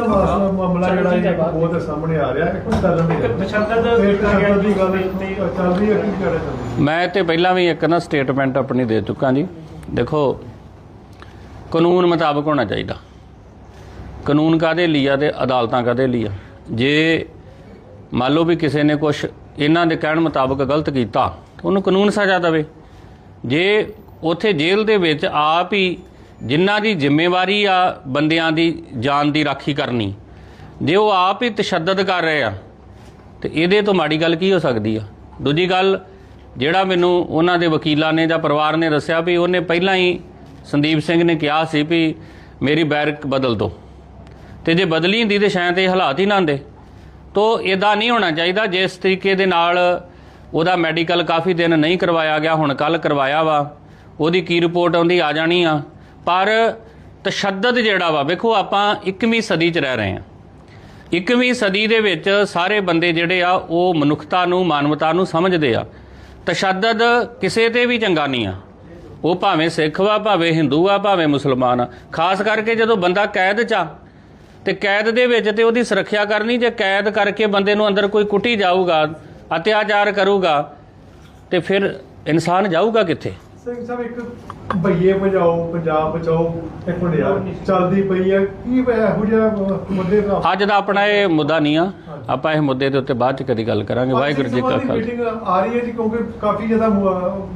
ਮਾਸਲਾ ਮਾਮਲਾ ਜਿਹੜਾ ਇਹ ਬਹੁਤ ਸਾਹਮਣੇ ਆ ਰਿਹਾ ਹੈ ਕੋਈ ਚੱਲ ਨਹੀਂ ਰਿਹਾ ਤਸ਼ੱਦਦ ਦੀ ਗੱਲ ਤੇ- ਚੱਲ ਰਹੀ ਹੈ ਕੀ ਕਹਿਣਾ ਚਾਹੁੰਦੇ ਮੈਂ ਤੇ ਪਹਿਲਾਂ ਵੀ ਇੱਕ ਨਾ ਸਟੇਟਮੈਂਟ ਆਪਣੀ ਦੇ ਚੁੱਕਾ ਜੀ। ਦੇਖੋ ਕਾਨੂੰਨ ਮੁਤਾਬਕ ਹੋਣਾ ਚਾਹੀਦਾ। ਕਾਨੂੰਨ ਕਾਦੇ ਲਈ ਆ ਤੇ ਅਦਾਲਤਾਂ ਕਾਦੇ ਲਈ ਆ? ਜੇ ਮੰਨ ਲਓ ਵੀ ਕਿਸੇ ਨੇ ਕੁਝ ਇਹਨਾਂ ਦੇ ਕਹਿਣ ਮੁਤਾਬਕ ਗਲਤ ਕੀਤਾ ਉਹਨੂੰ ਕਾਨੂੰਨ ਸਜ਼ਾ ਦੇਵੇ। ਜੇ ਉਥੇ ਜੇਲ੍ਹ ਦੇ ਵਿੱਚ ਆਪ ਹੀ ਜਿਨ੍ਹਾਂ ਦੀ ਜ਼ਿੰਮੇਵਾਰੀ ਆ ਬੰਦਿਆਂ ਦੀ ਜਾਨ ਦੀ ਰਾਖੀ ਕਰਨੀ, ਜੇ ਉਹ ਆਪ ਹੀ ਤਸ਼ੱਦਦ ਕਰ ਰਹੇ ਆ, ਤੇ ਇਹਦੇ ਤੋਂ ਮਾੜੀ ਗੱਲ ਕੀ ਹੋ ਸਕਦੀ ਆ? ਦੂਜੀ ਗੱਲ, ਜਿਹੜਾ ਮੈਨੂੰ ਉਹਨਾਂ ਦੇ ਵਕੀਲਾਂ ਨੇ ਜਾਂ ਪਰਿਵਾਰ ਨੇ ਦੱਸਿਆ ਵੀ ਉਹਨੇ ਪਹਿਲਾਂ ਹੀ ਸੰਦੀਪ ਸਿੰਘ ਨੇ ਕਿਹਾ ਸੀ ਵੀ ਮੇਰੀ ਬੈਰਕ ਬਦਲ ਦਿਓ ਤੇ ਜੇ ਬਦਲੀ ਹੁੰਦੀ ਤੇ ਸ਼ਾਇਦ ਇਹ ਹਾਲਾਤ ਹੀ ਨਾ ਹੁੰਦੇ। ਤੋ ਇਦਾਂ ਨਹੀਂ ਹੋਣਾ ਚਾਹੀਦਾ, ਜਿਸ ਤਰੀਕੇ ਦੇ ਨਾਲ ਉਹਦਾ ਮੈਡੀਕਲ ਕਾਫੀ ਦਿਨ ਨਹੀਂ ਕਰਵਾਇਆ ਗਿਆ, ਹੁਣ ਕੱਲ ਕਰਵਾਇਆ ਵਾ, ਉਹਦੀ ਕੀ ਰਿਪੋਰਟ ਆਉਂਦੀ ਆ ਜਾਣੀ ਆ। ਪਰ ਤਸ਼ੱਦਦ ਜਿਹੜਾ ਵਾ, ਵੇਖੋ ਆਪਾਂ 21ਵੀਂ ਸਦੀ 'ਚ ਰਹਿ ਰਹੇ ਹਾਂ। 21ਵੀਂ ਸਦੀ ਦੇ ਵਿੱਚ ਸਾਰੇ ਬੰਦੇ ਜਿਹੜੇ ਆ, ਉਹ ਮਨੁੱਖਤਾ ਨੂੰ, ਮਾਨਵਤਾ ਨੂੰ ਸਮਝਦੇ ਆ। ਤਸ਼ੱਦਦ ਕਿਸੇ ਤੇ ਵੀ ਚੰਗਾ ਨਹੀਂ ਆ। ਉਹ ਭਾਵੇਂ ਸਿੱਖ ਵਾ, ਭਾਵੇਂ ਹਿੰਦੂ ਆ, ਭਾਵੇਂ ਮੁਸਲਮਾਨ ਆ। ਖਾਸ ਕਰਕੇ ਜਦੋਂ ਬੰਦਾ ਕੈਦ 'ਚ ਆ, ਤੇ ਕੈਦ ਦੇ ਵਿੱਚ ਤੇ ਉਹਦੀ ਸੁਰੱਖਿਆ ਕਰਨੀ, ਜੇ ਕੈਦ ਕਰਕੇ ਬੰਦੇ ਨੂੰ ਅੰਦਰ ਕੋਈ ਕੁੱਟੀ ਜਾਊਗਾ, ਅਤਿਆਚਾਰ ਕਰੂਗਾ, ਤੇ ਫਿਰ ਇਨਸਾਨ ਜਾਊਗਾ ਕਿੱਥੇ? ਸਿੰਘ ਸਾਹਿਬ ਇੱਕ ਭਈਏ ਬਜਾਓ ਪੰਜਾਬ ਬਚਾਓ ਇੱਕ ਮਿੰਟ ਯਾਰ ਚੱਲਦੀ ਪਈ ਹੈ ਕੀ ਇਹੋ ਜਿਹਾ ਮੁੱਦੇ ਦਾ ਅੱਜ ਦਾ ਆਪਣਾ ਇਹ ਮੁੱਦਾ ਨਹੀਂ ਆ। ਆਪਾਂ ਇਹ ਮੁੱਦੇ ਦੇ ਉੱਤੇ ਬਾਅਦ ਚ ਕਦੀ ਗੱਲ ਕਰਾਂਗੇ। ਵਾਹਿਗੁਰੂ ਜੀ ਕਾ ਖਾਲਸਾ। ਆ ਰਹੀ ਹੈ ਜੀ ਕਿਉਂਕਿ ਕਾਫੀ ਜ਼ਿਆਦਾ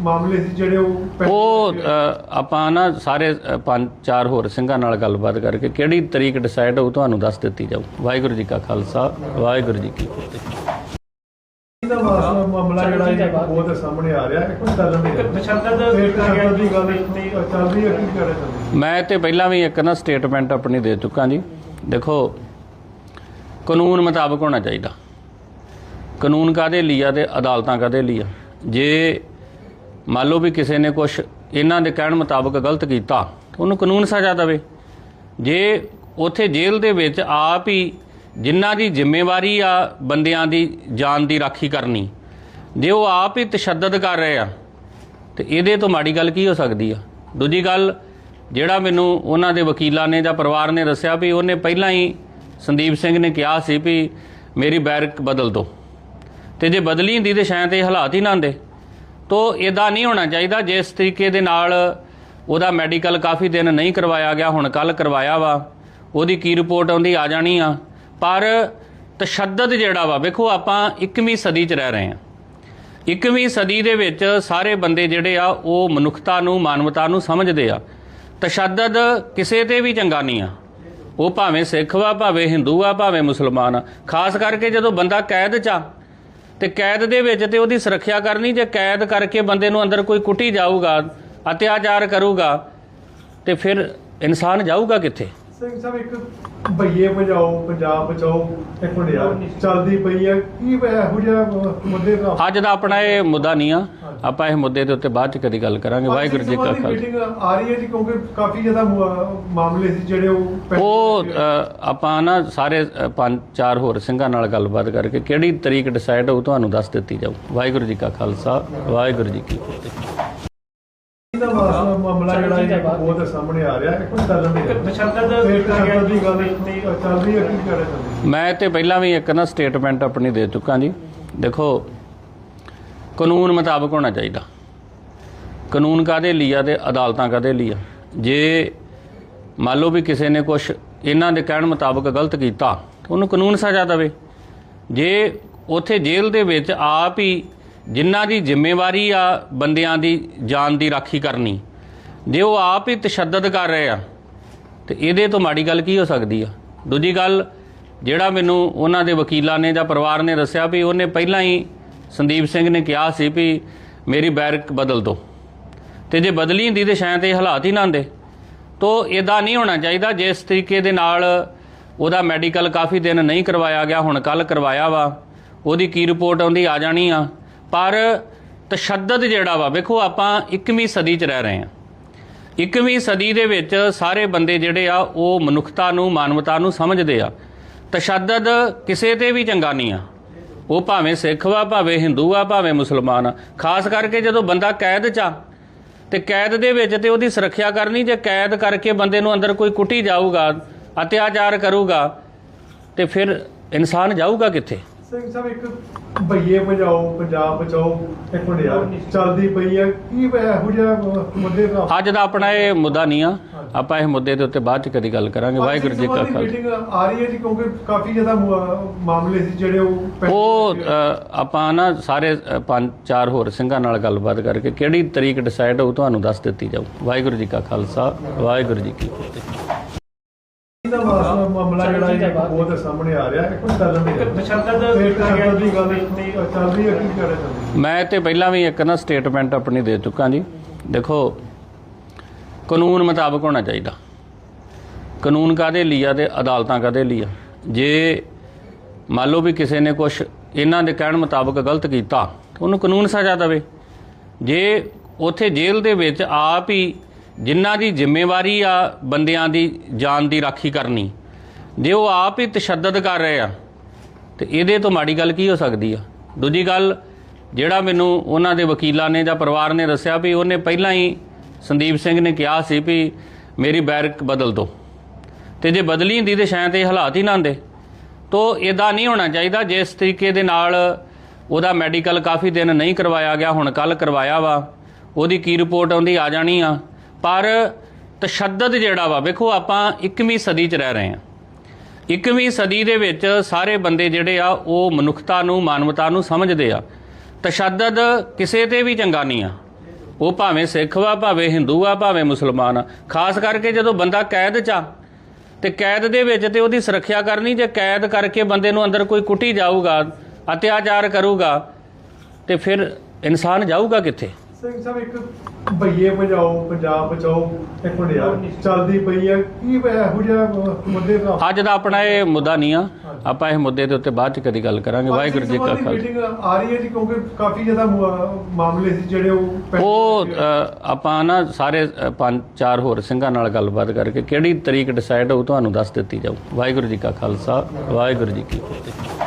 ਮਾਮਲੇ ਸੀ ਜਿਹੜੇ ਉਹ ਉਹ ਆਪਾਂ ਨਾ ਸਾਰੇ ਪੰਜ ਚਾਰ ਹੋਰ ਸਿੰਘਾਂ ਨਾਲ ਗੱਲਬਾਤ ਕਰਕੇ ਕਿਹੜੀ ਤਰੀਕ ਡਿਸਾਈਡ ਹੋਊ ਤੁਹਾਨੂੰ ਦੱਸ ਦਿੱਤੀ ਜਾਊ। ਵਾਹਿਗੁਰੂ ਜੀ ਕਾ ਖਾਲਸਾ ਵਾਹਿਗੁਰੂ ਜੀ ਕੀ ਫਤਿਹ। ਮਾਮਲਾ ਜਿਹੜਾ ਇਹ ਬਹੁਤ ਸਾਹਮਣੇ ਆ ਰਿਹਾ ਹੈ ਕੋਈ ਚੱਲ ਨਹੀਂ ਰਿਹਾ ਤਸ਼ੱਦਦ ਦੀ ਗੱਲ ਤੇ- ਚੱਲ ਰਹੀ ਹੈ ਕੀ ਚਾਹੁੰਦੇ ਮੈਂ ਤੇ ਪਹਿਲਾਂ ਵੀ ਇੱਕ ਨਾ ਸਟੇਟਮੈਂਟ ਆਪਣੀ ਦੇ ਚੁੱਕਾ ਜੀ। ਦੇਖੋ ਕਾਨੂੰਨ ਮੁਤਾਬਕ ਹੋਣਾ ਚਾਹੀਦਾ। ਕਾਨੂੰਨ ਕਾਦੇ ਲਈ ਆ ਤੇ ਅਦਾਲਤਾਂ ਕਾਦੇ ਲਈ ਆ? ਜੇ ਮੰਨ ਲਓ ਵੀ ਕਿਸੇ ਨੇ ਕੁਝ ਇਹਨਾਂ ਦੇ ਕਹਿਣ ਮੁਤਾਬਕ ਗਲਤ ਕੀਤਾ ਉਹਨੂੰ ਕਾਨੂੰਨ ਸਜ਼ਾ ਦੇਵੇ। ਜੇ ਉਥੇ ਜੇਲ੍ਹ ਦੇ ਵਿੱਚ ਆਪ ਹੀ ਜਿਨ੍ਹਾਂ ਦੀ ਜ਼ਿੰਮੇਵਾਰੀ ਆ ਬੰਦਿਆਂ ਦੀ ਜਾਨ ਦੀ ਰਾਖੀ ਕਰਨੀ ਜੇ ਉਹ ਆਪ ਹੀ ਤਸ਼ੱਦਦ ਕਰ ਰਹੇ ਆ, ਤੇ ਇਹਦੇ ਤੋਂ ਮਾੜੀ ਗੱਲ ਕੀ ਹੋ ਸਕਦੀ ਆ? ਦੂਜੀ ਗੱਲ, ਜਿਹੜਾ ਮੈਨੂੰ ਉਹਨਾਂ ਦੇ ਵਕੀਲਾਂ ਨੇ ਜਾਂ ਪਰਿਵਾਰ ਨੇ ਦੱਸਿਆ ਵੀ ਉਹਨੇ ਪਹਿਲਾਂ ਹੀ ਸੰਦੀਪ ਸਿੰਘ ਨੇ ਕਿਹਾ ਸੀ ਵੀ ਮੇਰੀ ਬੈਰਕ ਬਦਲ ਦਿਓ ਤੇ ਜੇ ਬਦਲੀ ਹੁੰਦੀ ਤੇ ਸ਼ਾਇਦ ਇਹ ਹਾਲਾਤ ਹੀ ਨਾ ਹੁੰਦੇ। ਤੋ ਇਦਾਂ ਨਹੀਂ ਹੋਣਾ ਚਾਹੀਦਾ, ਜਿਸ ਤਰੀਕੇ ਦੇ ਨਾਲ ਉਹਦਾ ਮੈਡੀਕਲ ਕਾਫੀ ਦਿਨ ਨਹੀਂ ਕਰਵਾਇਆ ਗਿਆ, ਹੁਣ ਕੱਲ ਕਰਵਾਇਆ ਵਾ, ਉਹਦੀ ਕੀ ਰਿਪੋਰਟ ਆਉਂਦੀ ਆ ਜਾਣੀ ਆ। ਪਰ ਤਸ਼ੱਦਦ ਜਿਹੜਾ ਵਾ, ਵੇਖੋ ਆਪਾਂ 21ਵੀਂ ਸਦੀ 'ਚ ਰਹਿ ਰਹੇ ਹਾਂ 21ਵੀਂ ਸਦੀ ਦੇ ਵਿੱਚ ਸਾਰੇ ਬੰਦੇ ਜਿਹੜੇ ਆ, ਉਹ ਮਨੁੱਖਤਾ ਨੂੰ, ਮਾਨਵਤਾ ਨੂੰ ਸਮਝਦੇ ਆ। ਤਸ਼ੱਦਦ ਕਿਸੇ ਤੇ ਵੀ ਚੰਗਾ ਨਹੀਂ ਆ। ਉਹ ਭਾਵੇਂ ਸਿੱਖ ਵਾ, ਭਾਵੇਂ ਹਿੰਦੂ ਆ, ਭਾਵੇਂ ਮੁਸਲਮਾਨ ਆ। ਖਾਸ ਕਰਕੇ ਜਦੋਂ ਬੰਦਾ ਕੈਦ 'ਚ ਆ, ਤੇ ਕੈਦ ਦੇ ਵਿੱਚ ਤੇ ਉਹਦੀ ਸੁਰੱਖਿਆ ਕਰਨੀ, ਜੇ ਕੈਦ ਕਰਕੇ ਬੰਦੇ ਨੂੰ ਅੰਦਰ ਕੋਈ ਕੁੱਟੀ ਜਾਊਗਾ, ਅਤਿਆਚਾਰ ਕਰੂਗਾ, ਤੇ ਫਿਰ ਇਨਸਾਨ ਜਾਊਗਾ ਕਿੱਥੇ? ਸਿੰਘ ਸਾਹਿਬ ਇੱਕ ਭਈਏ ਬਜਾਓ ਪੰਜਾਬ ਬਚਾਓ ਇੱਕ ਮਿੰਟ ਯਾਰ ਚੱਲਦੀ ਪਈ ਹੈ। ਕੀ ਇਹੋ ਜਿਹਾ ਮੁੱਦੇ ਦਾ ਅੱਜ ਦਾ ਆਪਣਾ ਇਹ ਮੁੱਦਾ ਨਹੀਂ ਆ। ਆਪਾਂ ਇਹ ਮੁੱਦੇ ਦੇ ਉੱਤੇ ਬਾਅਦ ਚ ਕਦੀ ਗੱਲ ਕਰਾਂਗੇ। ਵਾਹਿਗੁਰੂ ਜੀ ਕਾ ਖਾਲਸਾ। ਮੀਟਿੰਗ ਆ ਰਹੀ ਹੈ ਜੀ ਕਿਉਂਕਿ ਕਾਫੀ ਜ਼ਿਆਦਾ ਮਾਮਲੇ ਸੀ ਜਿਹੜੇ ਉਹ ਉਹ ਆਪਾਂ ਨਾ ਸਾਰੇ ਪੰਜ ਚਾਰ ਹੋਰ ਸਿੰਘਾਂ ਨਾਲ ਗੱਲਬਾਤ ਕਰਕੇ ਕਿਹੜੀ ਤਰੀਕ ਡਿਸਾਈਡ ਹੋਊ ਤੁਹਾਨੂੰ ਦੱਸ ਦਿੱਤੀ ਜਾਊ। ਵਾਹਿਗੁਰੂ ਜੀ ਕਾ ਖਾਲਸਾ ਵਾਹਿਗੁਰੂ ਜੀ ਕੀ ਫਤਿਹ। ਇਹਦਾ ਮਾਸਲਾ ਮਾਮਲਾ ਜਿਹੜਾ ਇਹ ਬਹੁਤ ਸਾਹਮਣੇ ਆ ਰਿਹਾ ਹੈ ਕੋਈ ਚੱਲ ਨਹੀਂ ਰਿਹਾ। ਤਸ਼ੱਦਦ ਦੀ ਗੱਲ ਚੱਲ ਰਹੀ ਹੈ ਕੀ ਚਾਹੁੰਦੇ ਮੈਂ ਤੇ ਪਹਿਲਾਂ ਵੀ ਇੱਕ ਨਾ ਸਟੇਟਮੈਂਟ ਆਪਣੀ ਦੇ ਚੁੱਕਾ ਜੀ। ਦੇਖੋ ਕਾਨੂੰਨ ਮੁਤਾਬਕ ਹੋਣਾ ਚਾਹੀਦਾ। ਕਾਨੂੰਨ ਕਾਦੇ ਲਈ ਆ ਤੇ ਅਦਾਲਤਾਂ ਕਾਦੇ ਲਈ ਆ? ਜੇ ਮੰਨ ਲਓ ਵੀ ਕਿਸੇ ਨੇ ਕੁਝ ਇਹਨਾਂ ਦੇ ਕਹਿਣ ਮੁਤਾਬਕ ਗਲਤ ਕੀਤਾ ਉਹਨੂੰ ਕਾਨੂੰਨ ਸਜ਼ਾ ਦੇਵੇ। ਜੇ ਉਥੇ ਜੇਲ੍ਹ ਦੇ ਵਿੱਚ ਆਪ ਹੀ ਜਿਨ੍ਹਾਂ ਦੀ ਜ਼ਿੰਮੇਵਾਰੀ ਆ ਬੰਦਿਆਂ ਦੀ ਜਾਨ ਦੀ ਰਾਖੀ ਕਰਨੀ, ਜੇ ਉਹ ਆਪ ਹੀ ਤਸ਼ੱਦਦ ਕਰ ਰਹੇ ਆ, ਤੇ ਇਹਦੇ ਤੋਂ ਮਾੜੀ ਗੱਲ ਕੀ ਹੋ ਸਕਦੀ ਆ? ਦੂਜੀ ਗੱਲ, ਜਿਹੜਾ ਮੈਨੂੰ ਉਹਨਾਂ ਦੇ ਵਕੀਲਾਂ ਨੇ ਜਾਂ ਪਰਿਵਾਰ ਨੇ ਦੱਸਿਆ ਵੀ ਉਹਨੇ ਪਹਿਲਾਂ ਹੀ ਸੰਦੀਪ ਸਿੰਘ ਨੇ ਕਿਹਾ ਸੀ ਵੀ ਮੇਰੀ ਬੈਰਕ ਬਦਲ ਦਿਓ ਤੇ ਜੇ ਬਦਲੀ ਹੁੰਦੀ ਤੇ ਸ਼ਾਇਦ ਇਹ ਹਾਲਾਤ ਹੀ ਨਾ ਹੁੰਦੇ। ਤੋ ਇਦਾਂ ਨਹੀਂ ਹੋਣਾ ਚਾਹੀਦਾ, ਜਿਸ ਤਰੀਕੇ ਦੇ ਨਾਲ ਉਹਦਾ ਮੈਡੀਕਲ ਕਾਫੀ ਦਿਨ ਨਹੀਂ ਕਰਵਾਇਆ ਗਿਆ, ਹੁਣ ਕੱਲ ਕਰਵਾਇਆ ਵਾ, ਉਹਦੀ ਕੀ ਰਿਪੋਰਟ ਆਉਂਦੀ ਆ ਜਾਣੀ ਆ। ਪਰ ਤਸ਼ੱਦਦ ਜਿਹੜਾ ਵਾ, ਵੇਖੋ ਆਪਾਂ 21ਵੀਂ ਸਦੀ 'ਚ ਰਹਿ ਰਹੇ ਹਾਂ। 21ਵੀਂ ਸਦੀ ਦੇ ਵਿੱਚ ਸਾਰੇ ਬੰਦੇ ਜਿਹੜੇ ਆ, ਉਹ ਮਨੁੱਖਤਾ ਨੂੰ, ਮਾਨਵਤਾ ਨੂੰ ਸਮਝਦੇ ਆ। ਤਸ਼ੱਦਦ ਕਿਸੇ ਤੇ ਵੀ ਚੰਗਾ ਨਹੀਂ ਆ। ਉਹ ਭਾਵੇਂ ਸਿੱਖ ਵਾ, ਭਾਵੇਂ ਹਿੰਦੂ ਆ, ਭਾਵੇਂ ਮੁਸਲਮਾਨ ਆ। ਖਾਸ ਕਰਕੇ ਜਦੋਂ ਬੰਦਾ ਕੈਦ 'ਚ ਆ, ਤੇ ਕੈਦ ਦੇ ਵਿੱਚ ਤੇ ਉਹਦੀ ਸੁਰੱਖਿਆ ਕਰਨੀ, ਜੇ ਕੈਦ ਕਰਕੇ ਬੰਦੇ ਨੂੰ ਅੰਦਰ ਕੋਈ ਕੁੱਟੀ ਜਾਊਗਾ, ਅਤਿਆਚਾਰ ਕਰੂਗਾ, ਤੇ ਫਿਰ ਇਨਸਾਨ ਜਾਊਗਾ ਕਿੱਥੇ? ਸਿੰਘ ਸਾਹਿਬ ਇੱਕ ਭਈਏ ਬਜਾਓ ਪੰਜਾਬ ਬਚਾਓ ਇੱਕ ਮਿੰਟ ਯਾਰ ਚੱਲਦੀ ਪਈ ਹੈ ਕੀ ਇਹੋ ਜਿਹਾ ਮੁੱਦੇ ਦਾ ਅੱਜ ਦਾ ਆਪਣਾ ਇਹ ਮੁੱਦਾ ਨਹੀਂ ਆ। ਆਪਾਂ ਇਹ ਮੁੱਦੇ ਦੇ ਉੱਤੇ ਬਾਅਦ ਚ ਕਦੀ ਗੱਲ ਕਰਾਂਗੇ। ਵਾਹਿਗੁਰੂ ਜੀ ਕਾ ਖਾਲਸਾ। ਮੀਟਿੰਗ ਆ ਰਹੀ ਹੈ ਜੀ ਕਿਉਂਕਿ ਕਾਫੀ ਜ਼ਿਆਦਾ ਮਾਮਲੇ ਸੀ ਜਿਹੜੇ ਉਹ ਉਹ ਆਪਾਂ ਨਾ ਸਾਰੇ ਪੰਜ ਚਾਰ ਹੋਰ ਸਿੰਘਾਂ ਨਾਲ ਗੱਲਬਾਤ ਕਰਕੇ ਕਿਹੜੀ ਤਰੀਕ ਡਿਸਾਈਡ ਹੋਊ ਤੁਹਾਨੂੰ ਦੱਸ ਦਿੱਤੀ ਜਾਊ। ਵਾਹਿਗੁਰੂ ਜੀ ਕਾ ਖਾਲਸਾ ਵਾਹਿਗੁਰੂ ਜੀ ਕੀ ਫਤਿਹ। ਇਹਦਾ ਮਾਮਲਾ ਮਾਮਲਾ ਜਿਹੜਾ ਇਹ ਬਹੁਤ ਸਾਹਮਣੇ ਆ ਰਿਹਾ ਹੈ ਕੋਈ ਗੱਲ ਨਹੀਂ ਤਸ਼ੱਦਦ ਤੇ ਕੀਤਾ ਗਿਆ ਤਸ਼ੱਦਦ ਦੀ ਗੱਲ ਤੇ- ਚੱਲ ਰਹੀ ਹੈ ਕੀ ਕਹਿਣਾ ਚਾਹੁੰਦੇ ਮੈਂ ਤੇ ਪਹਿਲਾਂ ਵੀ ਇੱਕ ਨਾ ਸਟੇਟਮੈਂਟ ਆਪਣੀ ਦੇ ਚੁੱਕਾ ਜੀ। ਦੇਖੋ ਕਾਨੂੰਨ ਮੁਤਾਬਕ ਹੋਣਾ ਚਾਹੀਦਾ। ਕਾਨੂੰਨ ਕਾਦੇ ਲਈ ਆ ਤੇ ਅਦਾਲਤਾਂ ਕਾਦੇ ਲਈ ਆ? ਜੇ ਮੰਨ ਲਓ ਵੀ ਕਿਸੇ ਨੇ ਕੁਝ ਇਹਨਾਂ ਦੇ ਕਹਿਣ ਮੁਤਾਬਕ ਗਲਤ ਕੀਤਾ ਉਹਨੂੰ ਕਾਨੂੰਨ ਸਜ਼ਾ ਦੇਵੇ। ਜੇ ਉਥੇ ਜੇਲ੍ਹ ਦੇ ਵਿੱਚ ਆਪ ਹੀ ਜਿਨ੍ਹਾਂ ਦੀ ਜ਼ਿੰਮੇਵਾਰੀ ਆ ਬੰਦਿਆਂ ਦੀ ਜਾਨ ਦੀ ਰਾਖੀ ਕਰਨੀ, ਜੇ ਉਹ ਆਪ ਹੀ ਤਸ਼ੱਦਦ ਕਰ ਰਹੇ ਆ, ਤੇ ਇਹਦੇ ਤੋਂ ਮਾੜੀ ਗੱਲ ਕੀ ਹੋ ਸਕਦੀ ਆ? ਦੂਜੀ ਗੱਲ, ਜਿਹੜਾ ਮੈਨੂੰ ਉਹਨਾਂ ਦੇ ਵਕੀਲਾਂ ਨੇ ਜਾਂ ਪਰਿਵਾਰ ਨੇ ਦੱਸਿਆ ਵੀ ਉਹਨੇ ਪਹਿਲਾਂ ਹੀ ਸੰਦੀਪ ਸਿੰਘ ਨੇ ਕਿਹਾ ਸੀ ਵੀ ਮੇਰੀ ਬੈਰਕ ਬਦਲ ਦਿਓ ਤੇ ਜੇ ਬਦਲੀ ਹੁੰਦੀ ਤੇ ਸ਼ਾਇਦ ਇਹ ਹਾਲਾਤ ਹੀ ਨਾ ਹੁੰਦੇ। ਤੋ ਇਦਾਂ ਨਹੀਂ ਹੋਣਾ ਚਾਹੀਦਾ, ਜਿਸ ਤਰੀਕੇ ਦੇ ਨਾਲ ਉਹਦਾ ਮੈਡੀਕਲ ਕਾਫੀ ਦਿਨ ਨਹੀਂ ਕਰਵਾਇਆ ਗਿਆ, ਹੁਣ ਕੱਲ ਕਰਵਾਇਆ ਵਾ, ਉਹਦੀ ਕੀ ਰਿਪੋਰਟ ਆਉਂਦੀ ਆ ਜਾਣੀ ਆ। ਪਰ ਤਸ਼ੱਦਦ ਜਿਹੜਾ ਵਾ, ਵੇਖੋ ਆਪਾਂ 21ਵੀਂ ਸਦੀ 'ਚ ਰਹਿ ਰਹੇ ਹਾਂ। 21ਵੀਂ ਸਦੀ ਦੇ ਵਿੱਚ ਸਾਰੇ ਬੰਦੇ ਜਿਹੜੇ ਆ, ਉਹ ਮਨੁੱਖਤਾ ਨੂੰ, ਮਾਨਵਤਾ ਨੂੰ ਸਮਝਦੇ ਆ। ਤਸ਼ੱਦਦ ਕਿਸੇ ਤੇ ਵੀ ਚੰਗਾ ਨਹੀਂ ਆ। ਉਹ ਭਾਵੇਂ ਸਿੱਖ ਵਾ, ਭਾਵੇਂ ਹਿੰਦੂ ਆ, ਭਾਵੇਂ ਮੁਸਲਮਾਨ ਆ। ਖਾਸ ਕਰਕੇ ਜਦੋਂ ਬੰਦਾ ਕੈਦ 'ਚ ਆ, ਤੇ ਕੈਦ ਦੇ ਵਿੱਚ ਤੇ ਉਹਦੀ ਸੁਰੱਖਿਆ ਕਰਨੀ, ਜੇ ਕੈਦ ਕਰਕੇ ਬੰਦੇ ਨੂੰ ਅੰਦਰ ਕੋਈ ਕੁੱਟੀ ਜਾਊਗਾ, ਅਤਿਆਚਾਰ ਕਰੂਗਾ, ਤੇ ਫਿਰ ਇਨਸਾਨ ਜਾਊਗਾ ਕਿੱਥੇ? ਸਿੰਘ ਸਾਹਿਬ ਇੱਕ ਭਈਏ ਬਜਾਓ ਪੰਜਾਬ ਬਚਾਓ ਇੱਕ ਯਾਰ ਚੱਲਦੀ ਪਈ ਹੈ ਕੀ ਇਹੋ ਜਿਹਾ ਮੁੱਦੇ ਦਾ ਅੱਜ ਦਾ ਆਪਣਾ ਇਹ ਮੁੱਦਾ ਨਹੀਂ ਆ। ਆਪਾਂ ਇਹ ਮੁੱਦੇ ਦੇ ਉੱਤੇ ਬਾਅਦ ਚ ਕਦੀ ਗੱਲ ਕਰਾਂਗੇ। ਵਾਹਿਗੁਰੂ ਜੀ ਕਾ ਖਾਲਸਾ। ਮੀਟਿੰਗ ਆ ਰਹੀ ਹੈ ਜੀ ਕਿਉਂਕਿ ਕਾਫੀ ਜ਼ਿਆਦਾ ਮੁ- ਮਾਮਲੇ ਸੀ ਜਿਹੜੇ ਉਹ ਉਹ ਅ, ਆਪਾਂ ਨਾ ਸਾਰੇ ਅ, ਪੰਜ ਚਾਰ ਹੋਰ ਸਿੰਘਾਂ ਨਾਲ ਗੱਲਬਾਤ ਕਰਕੇ ਕਿਹੜੀ ਤਰੀਕ ਡਿਸਾਈਡ ਹੋਊ ਤੁਹਾਨੂੰ ਦੱਸ ਦਿੱਤੀ ਜਾਊ। ਵਾਹਿਗੁਰੂ ਜੀ ਕਾ ਖਾਲਸਾ ਵਾਹਿਗੁਰੂ ਜੀ ਕੀ ਫਤਿਹ।